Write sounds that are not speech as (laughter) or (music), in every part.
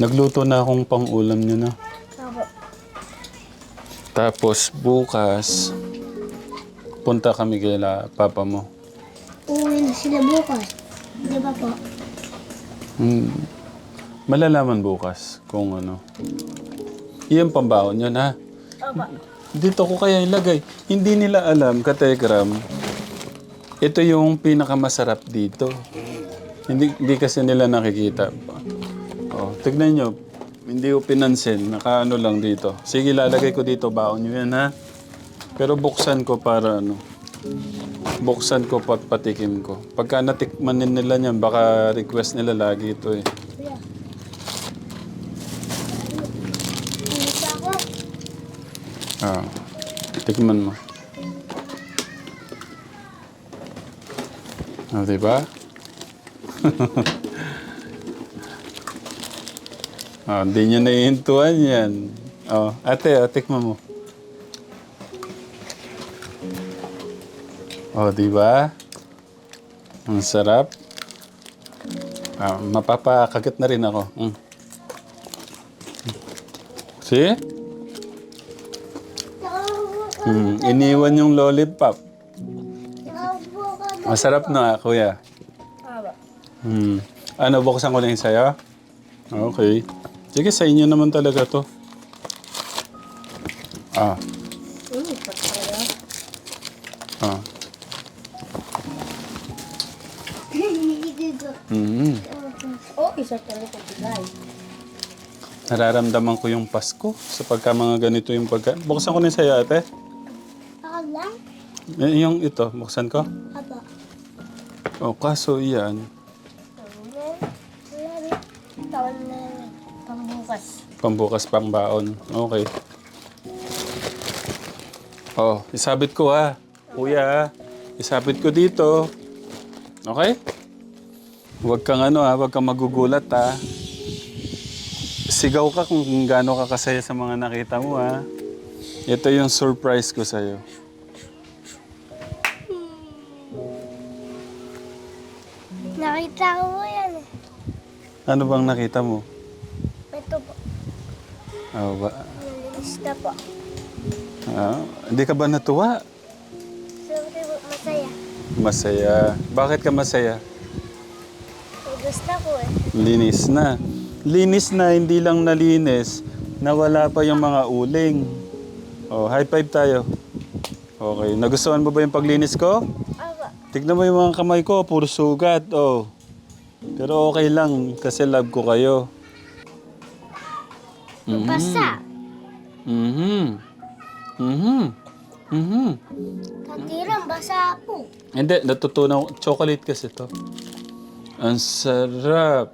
Nagluto na akong pang-ulam nyo na. Opo. Tapos bukas, punta kami kila papa mo. Uuwi na sila bukas. Di ba po? Hmm. Malalaman bukas kung ano. Iyan pambaon yun ha. Opo. Dito ko kaya ilagay. Hindi nila alam, katekram, ito yung pinakamasarap dito. Hindi, hindi kasi nila nakikita. Tignan nyo. Hindi ko pinansin. Nakaano lang dito. Sige, lalagay ko dito. Baon nyo yan, ha? Pero buksan ko para ano. Buksan ko pat patikim ko. Pagka natikman din nila niyan, baka request nila lagi ito eh. Ah, tikman mo. Ah, di (laughs) ba? ah, hindi niya naiintuan yan. Oh, ate, oh, tikman mo. Oh, di ba? Ang sarap. Ah, mapapakagat na rin ako. Mm. See? Mm, iniwan yung lollipop. Masarap na, kuya. Hmm. Ano, buksan ko na yung sa'yo? Okay. Sige, sa inyo naman talaga to. Ah, ah. Mm. Oh, isa talaga bigay. Nararamdaman ko yung Pasko sa pagka mga ganito yung pagka... Buksan ko na sa'yo, ate. Ako lang? Eh, yung ito, buksan ko. Opo. Oh, kaso yan, Tawal na pambukas. pambukas pang baon. Okay. Oh, isabit ko ha. Kuya. Isabit ko dito. Okay? Huwag kang ano ha, huwag kang magugulat ha. Sigaw ka kung gaano ka kasaya sa mga nakita mo ha. Ito yung surprise ko sa'yo. Nakita ko yan eh. Ano bang nakita mo? Oh, ba? Nalilista po. Ah, hindi ka ba natuwa? Siyempre po, masaya. Masaya. Bakit ka masaya? Gusto ko eh. Linis na. Linis na, hindi lang nalinis. Nawala pa yung mga uling. Oh, high five tayo. Okay. Nagustuhan mo ba yung paglinis ko? Aba. Tignan mo yung mga kamay ko, puro sugat. Oh. Pero okay lang kasi love ko kayo. Mhm. Basa. Mhm. Mhm. Mhm. Katirang basa po. Hindi, natutunan ko. Chocolate kasi to. Ang sarap.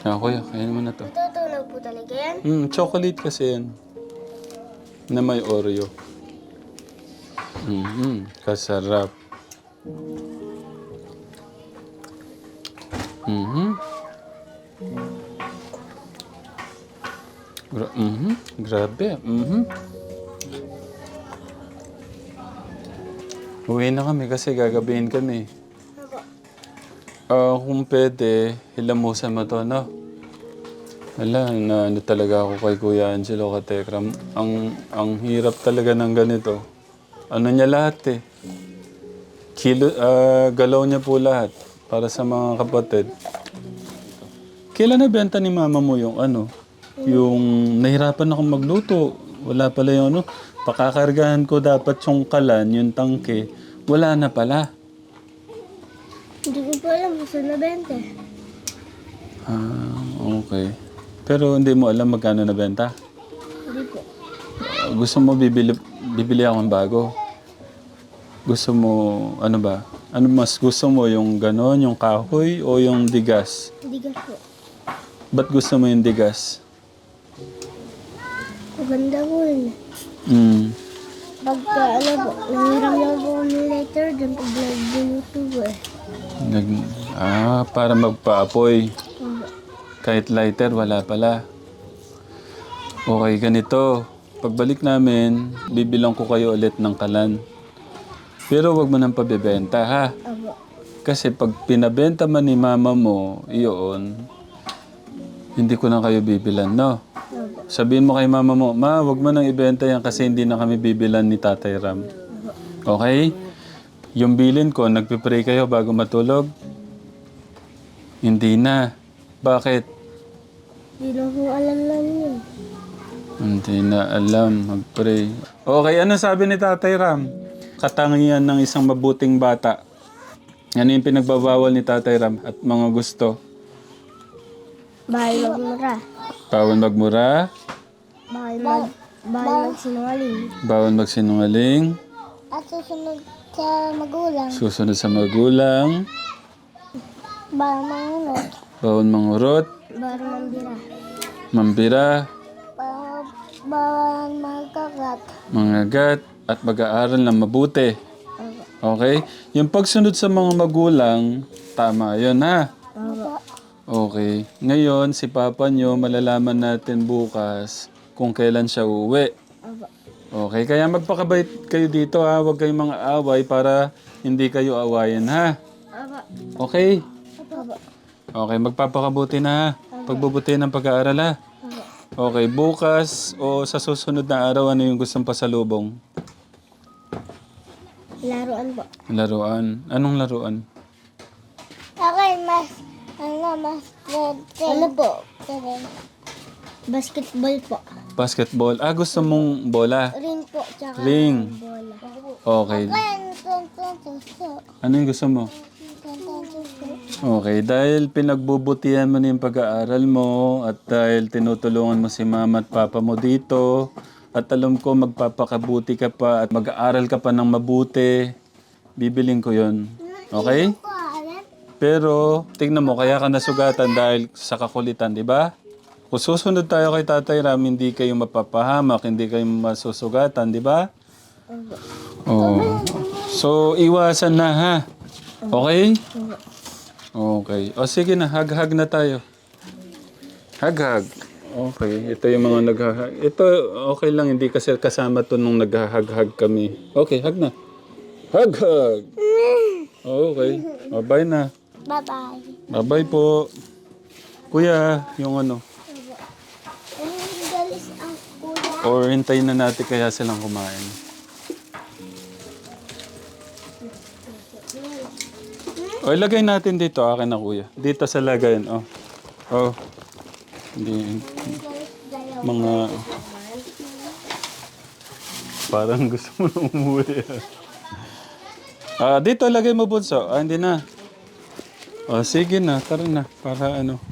Ah, kuya, kainin mo na to. Natutunog po talaga yan. Mm, chocolate kasi yan. Na may Oreo. Mhm, kasarap. Mhm. Gra- mhm, grabe. Mhm. Uwi na kami kasi gagabihin kami. Ah, kung pwede, hilamusan mo to, no? Wala, na ano talaga ako kay Kuya Angelo Katekram. Ang, ang hirap talaga ng ganito. Ano niya lahat eh. Kilo, ah, galaw niya po lahat para sa mga kapatid. Kailan nabenta ni mama mo yung ano? Yung nahirapan akong magluto. Wala pala yung ano. Pakakargahan ko dapat yung kalan, yung tangke. Wala na pala. Hindi ko pa alam kung saan nabenta. Ah, okay. Pero hindi mo alam magkano nabenta? Hindi. Ah, gusto mo bibili, bibili akong bago? Gusto mo, ano ba? Ano mas gusto mo, yung ganon, yung kahoy o yung digas? Ka po. Ba't gusto mo yung digas? Maganda po yun. Mm. Pagka ano po, nangiram lang po kami later dun pag nag-buluto po eh. Nag, ah, para magpaapoy. Kahit lighter, wala pala. Okay, ganito. Pagbalik namin, bibilang ko kayo ulit ng kalan. Pero wag mo nang pabibenta, ha? Aba. Kasi pag pinabenta man ni mama mo, iyon, Hindi ko na kayo bibilan, no? Sabihin mo kay mama mo, Ma, wag mo nang ibenta yan kasi hindi na kami bibilan ni Tatay Ram. Okay? Yung bilin ko, nagpipray kayo bago matulog? Hindi na. Bakit? Hindi lang po alam namin yun. Hindi na alam. Mag-pray. Okay, ano sabi ni Tatay Ram? Katangian ng isang mabuting bata. Ano yung pinagbabawal ni Tatay Ram at mga gusto? Bahay magmura. Bawal magmura, Bahay mag... Bahay magsinungaling. bawal magsinungaling, At susunod sa magulang. susunod sa magulang, Bahay mangunot. bawal mangurot, Bahay mambira. mambira, Bahay magkakat. mangagat, at mag-aaral na mabuti. Okay? Yung pagsunod sa mga magulang, tama yun ha. Okay. Ngayon, si Papa nyo, malalaman natin bukas kung kailan siya uwi. Opo. Okay, kaya magpakabait kayo dito ha. Huwag kayong mga away para hindi kayo awayin ha. Okay? Okay, magpapakabuti na ha. Pagbubuti ng pag-aaral ha. Okay, bukas o sa susunod na araw, ano yung gustong pasalubong? Laruan po. Laruan. Anong laruan? Okay, mas, ano, mas, ano po? Basketball po. Basketball. Ah, gusto mong bola? Ring po, tsaka Ring. bola. Okay. Ano yung gusto mo? Okay, dahil pinagbubutihan mo na yung pag-aaral mo at dahil tinutulungan mo si mama at papa mo dito at alam ko magpapakabuti ka pa at mag-aaral ka pa ng mabuti, bibiling ko yon Okay? Pero, tingnan mo, kaya ka nasugatan dahil sa kakulitan, di ba? Kung susunod tayo kay Tatay Ram, hindi kayo mapapahamak, hindi kayo masusugatan, di ba? Oo. So, iwasan na ha. Okay? Okay. O sige na, hag-hag na tayo. Hag-hag. Okay. Ito yung mga naghahag. Ito, okay lang. Hindi kasi kasama to nung naghahag-hag kami. Okay, hag na. Hag-hag. Okay. O, bye na. Bye-bye. Bye-bye po. Kuya, yung ano. galis ang kuya. Or hintayin na natin kaya silang kumain. O, ilagay natin dito. Akin na, kuya. Dito sa lagayan. Oh. Oh. Hindi. Mga... Parang gusto mo na umuwi. ah, dito, lagay mo bunso. Ah, hindi na. O, sige na. Tara na. Para ano.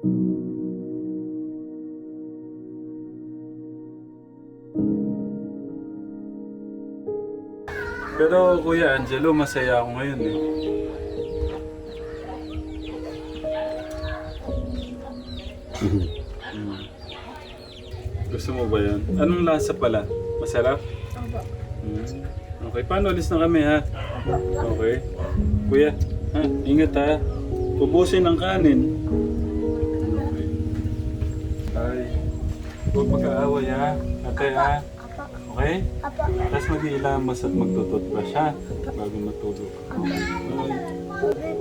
Pero Kuya Angelo, masaya ako ngayon eh. Mm. (laughs) Gusto mo ba yan? Anong lasa pala? Masarap? Opo. Mm. Okay, paano alis na kami ha? Okay. Kuya, ha? ingat ha. Ubusin ang kanin. Huwag mag-aaway ha. Ate ha. Okay? Apo. Tapos mag-iilamas at magtututbrush ha? Bago matulog. Bye.